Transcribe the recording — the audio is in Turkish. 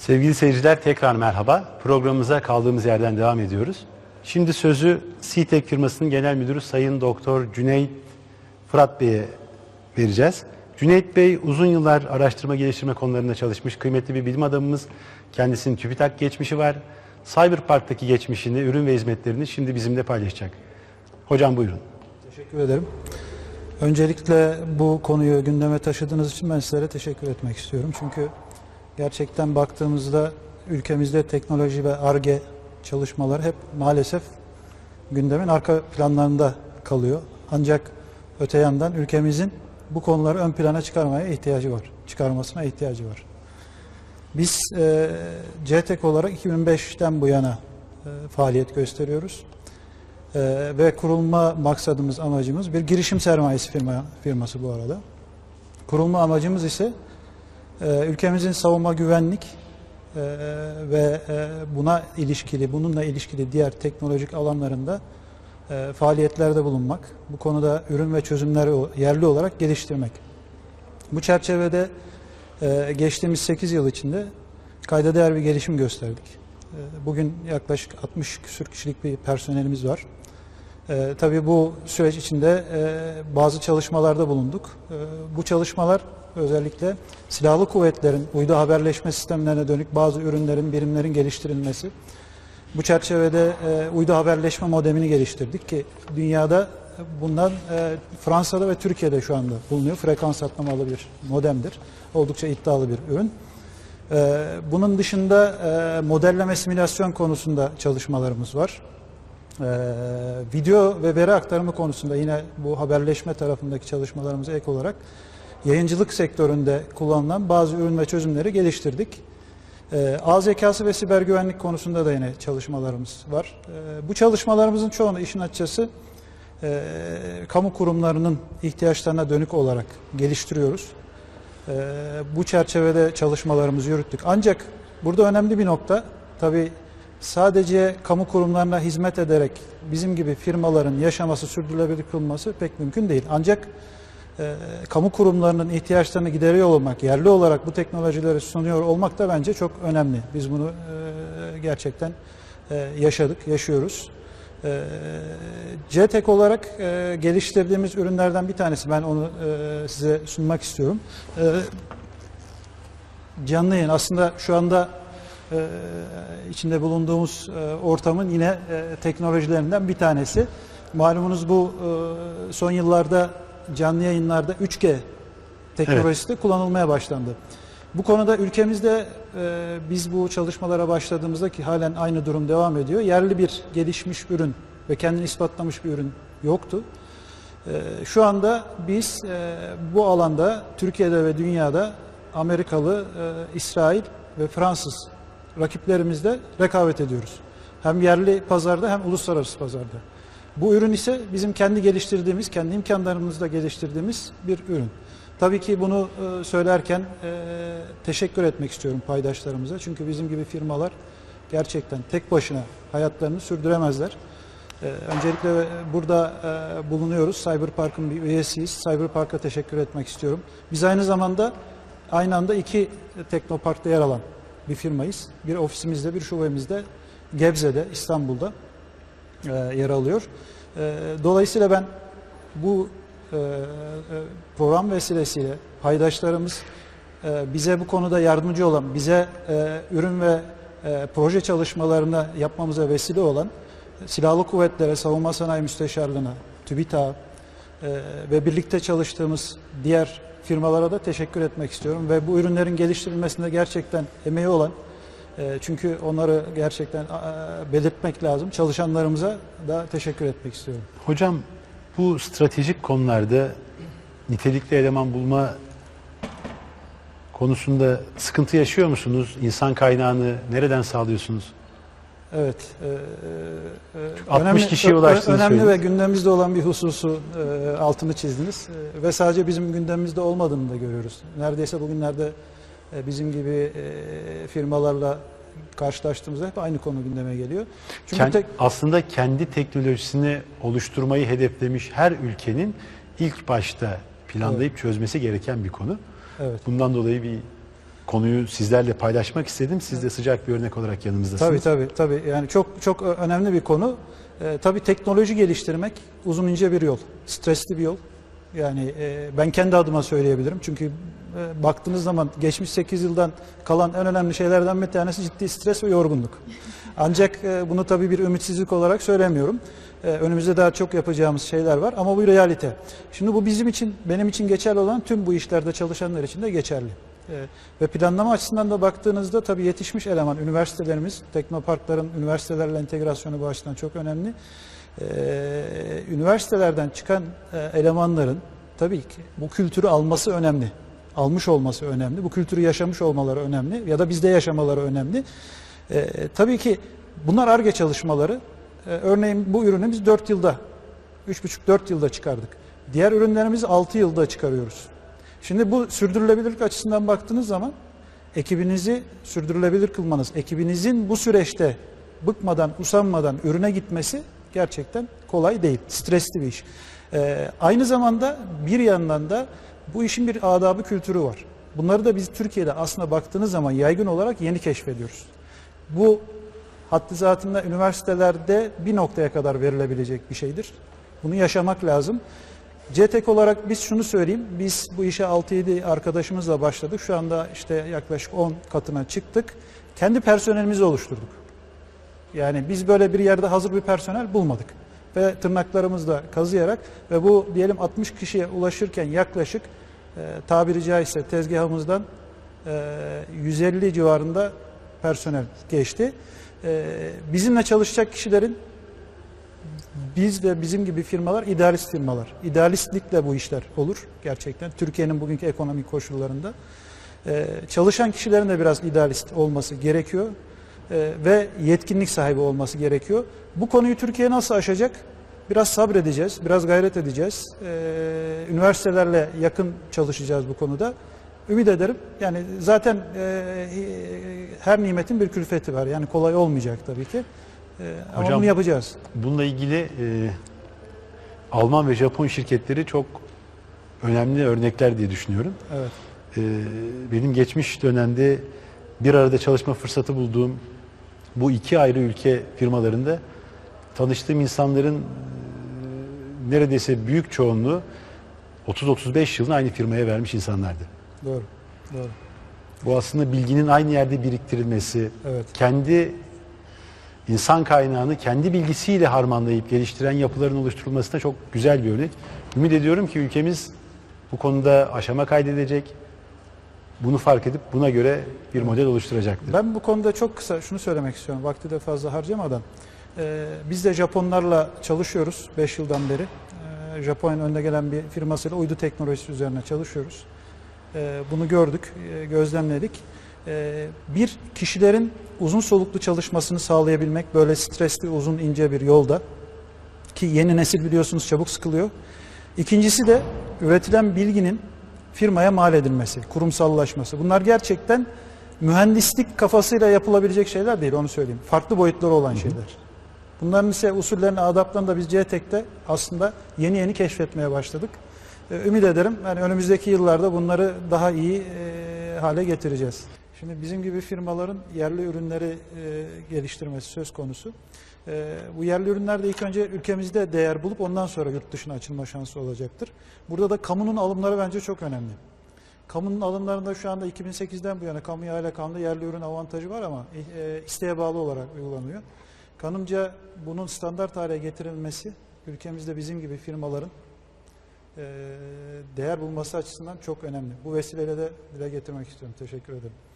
Sevgili seyirciler tekrar merhaba. Programımıza kaldığımız yerden devam ediyoruz. Şimdi sözü CTEK firmasının genel müdürü Sayın Doktor Cüneyt Fırat Bey'e vereceğiz. Cüneyt Bey uzun yıllar araştırma geliştirme konularında çalışmış kıymetli bir bilim adamımız. Kendisinin TÜBİTAK geçmişi var. Cyberpark'taki geçmişini, ürün ve hizmetlerini şimdi bizimle paylaşacak. Hocam buyurun. Teşekkür ederim. Öncelikle bu konuyu gündeme taşıdığınız için ben sizlere teşekkür etmek istiyorum. Çünkü gerçekten baktığımızda ülkemizde teknoloji ve ARGE çalışmaları hep maalesef gündemin arka planlarında kalıyor. Ancak öte yandan ülkemizin bu konuları ön plana çıkarmaya ihtiyacı var. Çıkarmasına ihtiyacı var. Biz e, CTEK olarak 2005'ten bu yana e, faaliyet gösteriyoruz. Ee, ve kurulma maksadımız, amacımız bir girişim sermayesi firma, firması bu arada. Kurulma amacımız ise e, ülkemizin savunma güvenlik e, ve e, buna ilişkili, bununla ilişkili diğer teknolojik alanlarında e, faaliyetlerde bulunmak. Bu konuda ürün ve çözümleri yerli olarak geliştirmek. Bu çerçevede geçtiğimiz 8 yıl içinde kayda değer bir gelişim gösterdik. Bugün yaklaşık 60 küsür kişilik bir personelimiz var. Ee, tabii bu süreç içinde bazı çalışmalarda bulunduk. Ee, bu çalışmalar özellikle silahlı kuvvetlerin uydu haberleşme sistemlerine dönük bazı ürünlerin, birimlerin geliştirilmesi. Bu çerçevede e, uydu haberleşme modemini geliştirdik ki dünyada bundan e, Fransa'da ve Türkiye'de şu anda bulunuyor. Frekans atlamalı bir modemdir. Oldukça iddialı bir ürün. Ee, Bunun dışında e, modelleme simülasyon konusunda çalışmalarımız var. Ee, video ve veri aktarımı konusunda yine bu haberleşme tarafındaki çalışmalarımıza ek olarak yayıncılık sektöründe kullanılan bazı ürün ve çözümleri geliştirdik. Ee, ağ zekası ve siber güvenlik konusunda da yine çalışmalarımız var. Ee, bu çalışmalarımızın çoğunu işin açıkçası e, kamu kurumlarının ihtiyaçlarına dönük olarak geliştiriyoruz. Ee, bu çerçevede çalışmalarımızı yürüttük. Ancak burada önemli bir nokta tabii sadece kamu kurumlarına hizmet ederek bizim gibi firmaların yaşaması, sürdürülebilir kılması pek mümkün değil. Ancak e, kamu kurumlarının ihtiyaçlarını gideriyor olmak, yerli olarak bu teknolojileri sunuyor olmak da bence çok önemli. Biz bunu e, gerçekten e, yaşadık, yaşıyoruz. E, CTEK olarak e, geliştirdiğimiz ürünlerden bir tanesi, ben onu e, size sunmak istiyorum. E, canlı yayın aslında şu anda e, içinde bulunduğumuz e, ortamın yine e, teknolojilerinden bir tanesi. Malumunuz bu e, son yıllarda canlı yayınlarda 3G teknolojisi de kullanılmaya başlandı. Bu konuda ülkemizde e, biz bu çalışmalara başladığımızda ki halen aynı durum devam ediyor. Yerli bir gelişmiş ürün ve kendini ispatlamış bir ürün yoktu. E, Şu anda biz e, bu alanda Türkiye'de ve dünyada Amerikalı, e, İsrail ve Fransız rakiplerimizle rekabet ediyoruz. Hem yerli pazarda hem uluslararası pazarda. Bu ürün ise bizim kendi geliştirdiğimiz, kendi imkanlarımızla geliştirdiğimiz bir ürün. Tabii ki bunu e, söylerken e, teşekkür etmek istiyorum paydaşlarımıza. Çünkü bizim gibi firmalar gerçekten tek başına hayatlarını sürdüremezler. Ee, Öncelikle burada e, bulunuyoruz. Cyberpark'ın bir üyesiyiz. Cyberpark'a teşekkür etmek istiyorum. Biz aynı zamanda aynı anda iki teknoparkta yer alan bir firmayız. Bir ofisimizde, bir şubemizde Gebze'de, İstanbul'da e, yer alıyor. E, Dolayısıyla ben bu e, e, program vesilesiyle paydaşlarımız e, bize bu konuda yardımcı olan, bize e, ürün ve e, proje çalışmalarını yapmamıza vesile olan Silahlı Kuvvetlere, Savunma Sanayi Müsteşarlığı'na, TÜBİTAK'a e, ve birlikte çalıştığımız diğer firmalara da teşekkür etmek istiyorum. Ve bu ürünlerin geliştirilmesinde gerçekten emeği olan, çünkü onları gerçekten e, belirtmek lazım, çalışanlarımıza da teşekkür etmek istiyorum. Hocam bu stratejik konularda nitelikli eleman bulma konusunda sıkıntı yaşıyor musunuz? İnsan kaynağını nereden sağlıyorsunuz? Evet. e, e, 60 kişiye ö- ö- ulaştığını Önemli ve söylediniz. gündemimizde olan bir hususu e, altını çizdiniz. E, ve sadece bizim gündemimizde olmadığını da görüyoruz. Neredeyse bugünlerde e, bizim gibi e, firmalarla karşılaştığımızda hep aynı konu gündeme geliyor. Çünkü Kend- tek, aslında kendi teknolojisini oluşturmayı hedeflemiş her ülkenin ilk başta planlayıp çözmesi gereken bir konu. evet. Bundan dolayı bir konuyu sizlerle paylaşmak istedim. Siz de sıcak bir örnek olarak yanımızdasınız. Tabii tabii tabii. Yani çok çok önemli bir konu. Ee, tabii teknoloji geliştirmek uzun ince bir yol. Stresli bir yol. Yani e, ben kendi adıma söyleyebilirim. Çünkü e, baktığınız zaman geçmiş 8 yıldan kalan en önemli şeylerden bir tanesi ciddi stres ve yorgunluk. Ancak e, bunu tabii bir ümitsizlik olarak söylemiyorum. E, önümüzde daha çok yapacağımız şeyler var ama bu realite. Şimdi bu bizim için, benim için geçerli olan tüm bu işlerde çalışanlar için de geçerli. E, Ve planlama açısından da baktığınızda tabii yetişmiş eleman, üniversitelerimiz, teknoparkların üniversitelerle entegrasyonu bu açıdan çok önemli. Ee, üniversitelerden çıkan e, elemanların tabii ki bu kültürü alması önemli. Almış olması önemli. Bu kültürü yaşamış olmaları önemli ya da bizde yaşamaları önemli. Ee, tabii ki bunlar ARGE çalışmaları. Ee, örneğin bu ürünü biz 4 yılda, 3,5-4 yılda çıkardık. Diğer ürünlerimizi 6 yılda çıkarıyoruz. Şimdi bu sürdürülebilirlik açısından baktığınız zaman ekibinizi sürdürülebilir kılmanız, ekibinizin bu süreçte bıkmadan, usanmadan ürüne gitmesi gerçekten kolay değil. Stresli bir iş. Ee, aynı zamanda bir yandan da bu işin bir adabı kültürü var. Bunları da biz Türkiye'de aslında baktığınız zaman yaygın olarak yeni keşfediyoruz. Bu haddi zatında üniversitelerde bir noktaya kadar verilebilecek bir şeydir. Bunu yaşamak lazım. CTEK olarak biz şunu söyleyeyim. Biz bu işe 6-7 arkadaşımızla başladık. Şu anda işte yaklaşık 10 katına çıktık. Kendi personelimizi oluşturduk. Yani biz böyle bir yerde hazır bir personel bulmadık. Ve tırnaklarımızla kazıyarak ve bu diyelim 60 kişiye ulaşırken yaklaşık e, tabiri caizse tezgahımızdan e, 150 civarında personel geçti. E, bizimle çalışacak kişilerin biz de bizim gibi firmalar idealist firmalar. İdealistlikle bu işler olur gerçekten. Türkiye'nin bugünkü ekonomik koşullarında. Ee, çalışan kişilerin de biraz idealist olması gerekiyor. Ee, ve yetkinlik sahibi olması gerekiyor. Bu konuyu Türkiye nasıl aşacak? Biraz sabredeceğiz, biraz gayret edeceğiz. Ee, üniversitelerle yakın çalışacağız bu konuda. Ümit ederim. Yani zaten e, her nimetin bir külfeti var. Yani kolay olmayacak tabii ki. Ee, ama Hocam- bunu yapacağız. Bununla ilgili e, Alman ve Japon şirketleri çok önemli örnekler diye düşünüyorum. Evet. E, benim geçmiş dönemde bir arada çalışma fırsatı bulduğum bu iki ayrı ülke firmalarında tanıştığım insanların e, neredeyse büyük çoğunluğu 30-35 yılını aynı firmaya vermiş insanlardı. Doğru. Doğru. Bu aslında bilginin aynı yerde biriktirilmesi, Evet. kendi insan kaynağını kendi bilgisiyle harmanlayıp geliştiren yapıların oluşturulmasına çok güzel bir örnek. Ümit ediyorum ki ülkemiz bu konuda aşama kaydedecek. Bunu fark edip buna göre bir model oluşturacaktır. Ben bu konuda çok kısa şunu söylemek istiyorum. Vakti de fazla harcamadan. Ee, biz de Japonlarla çalışıyoruz 5 yıldan beri. Ee, Japonya'nın önde gelen bir firmasıyla uydu teknolojisi üzerine çalışıyoruz. Ee, bunu gördük, e, gözlemledik. Ee, bir, kişilerin uzun soluklu çalışmasını sağlayabilmek böyle stresli, uzun, ince bir yolda. Ki yeni nesil biliyorsunuz çabuk sıkılıyor. İkincisi de üretilen bilginin firmaya mal edilmesi, kurumsallaşması. Bunlar gerçekten mühendislik kafasıyla yapılabilecek şeyler değil onu söyleyeyim. Farklı boyutları olan şeyler. Bunların ise usullerini, adaplarını da biz CTEK'te aslında yeni yeni keşfetmeye başladık. Ee, Ümit ederim yani önümüzdeki yıllarda bunları daha iyi e, hale getireceğiz. Şimdi bizim gibi firmaların yerli ürünleri e, geliştirmesi söz konusu. E, bu yerli ürünler de ilk önce ülkemizde değer bulup ondan sonra yurt dışına açılma şansı olacaktır. Burada da kamunun alımları bence çok önemli. Kamunun alımlarında şu anda 2008'den bu yana kamu ihale kanunda yerli ürün avantajı var ama e, isteğe bağlı olarak uygulanıyor. Kanımca bunun standart hale getirilmesi ülkemizde bizim gibi firmaların e, değer bulması açısından çok önemli. Bu vesileyle de dile getirmek istiyorum. Teşekkür ederim.